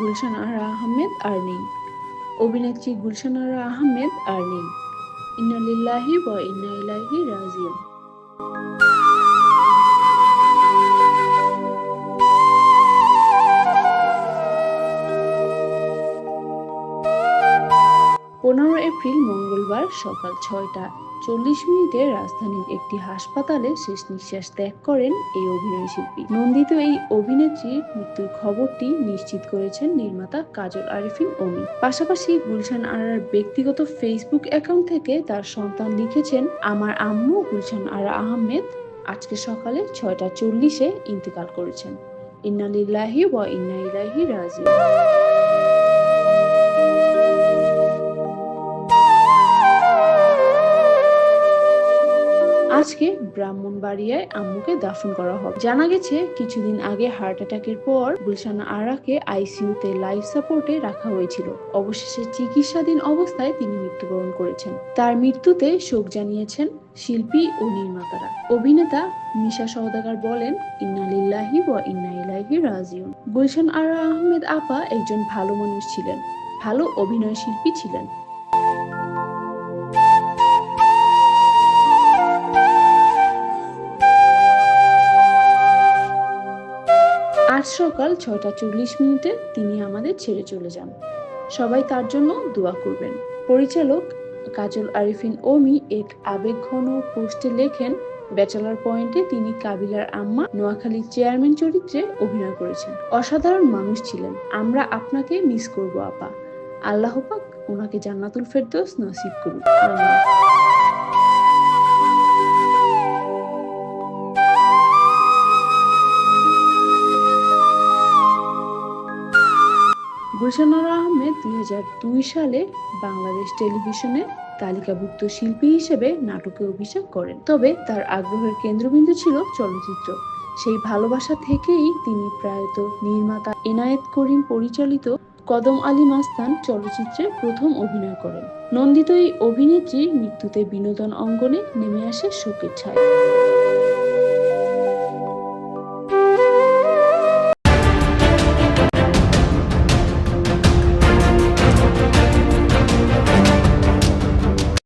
গুলশান আরা আহমেদ আর অভিনেত্রী গুলশান আরা আহমেদ আর নেই ইন্না লিল্লাহি ওয়া ইন্না ইলাইহি রাজিউন। পনেরো এপ্রিল মঙ্গলবার সকাল ছয়টা চল্লিশ মিনিটে রাজধানীর একটি হাসপাতালে শেষ নিঃশ্বাস ত্যাগ করেন এই অভিনয় শিল্পী। নন্দিত এই অভিনেত্রীর মৃত্যুর খবরটি নিশ্চিত করেছেন নির্মাতা কাজল আরিফিন ওমি পাশাপাশি গুলশান আরার ব্যক্তিগত ফেসবুক অ্যাকাউন্ট থেকে তার সন্তান লিখেছেন, আমার আম্মু গুলশান আরা আহমেদ আজকে সকালে ছয়টা চল্লিশে ইন্তেকাল করেছেন। ইন্না লিল্লাহি ওয়া ইন্না ইলাইহি রাজিউন। আজকে ব্রাহ্মণবাড়িয়ায় আম্মুকে দাফন করা হবে। জানা গেছে, কিছুদিন আগে হার্ট অ্যাটাকের পর গুলশান আরাকে আইসিইউতে লাইফ সাপোর্টে রাখা হয়েছিল। অবশেষে চিকিৎসাধীন অবস্থায় তিনি মৃত্যুবরণ করেছেন। তার মৃত্যুতে শোক জানিয়েছেন শিল্পী ও নির্মাতারা। অভিনেতা মিশা সওদাগর বলেন ইন্না লিল্লাহি ওয়া ইন্না ইলাইহি রাজিউন। গুলশান আরা আহমেদ আপা একজন ভালো মানুষ ছিলেন, ভালো অভিনয় শিল্পী ছিলেন। আজ সকাল ছয়টা চল্লিশ মিনিটে তিনি আমাদের ছেড়ে চলে যান। সবাই তার জন্য দোয়া করবেন। পরিচালক কাজল আরিফিন ওমি এক আবেগঘন পোস্টে লেখেন, ব্যাচেলার পয়েন্টে তিনি কাবিলার আম্মা নোয়াখালীর চেয়ারম্যান চরিত্রে অভিনয় করেছেন। অসাধারণ মানুষ ছিলেন। আমরা আপনাকে মিস করব, আপা। আল্লাহ পাক ওনাকে জান্নাতুল ফেরদৌস নসিব করুন গুলশানার আহমেদ দুই হাজার দুই সালে বাংলাদেশ টেলিভিশনে তালিকাভুক্ত শিল্পী হিসেবে নাটকে অভিষেক করেন। তবে তার আগ্রহের কেন্দ্রবিন্দু ছিল চলচ্চিত্র। সেই ভালোবাসা থেকেই তিনি প্রায়ত নির্মাতা এনায়েত করিম পরিচালিত কদম আলী মাস্তান চলচ্চিত্রে প্রথম অভিনয় করেন। নন্দিত এই অভিনেত্রীর মৃত্যুতে বিনোদন অঙ্গনে নেমে আসে শোকের ছায়া।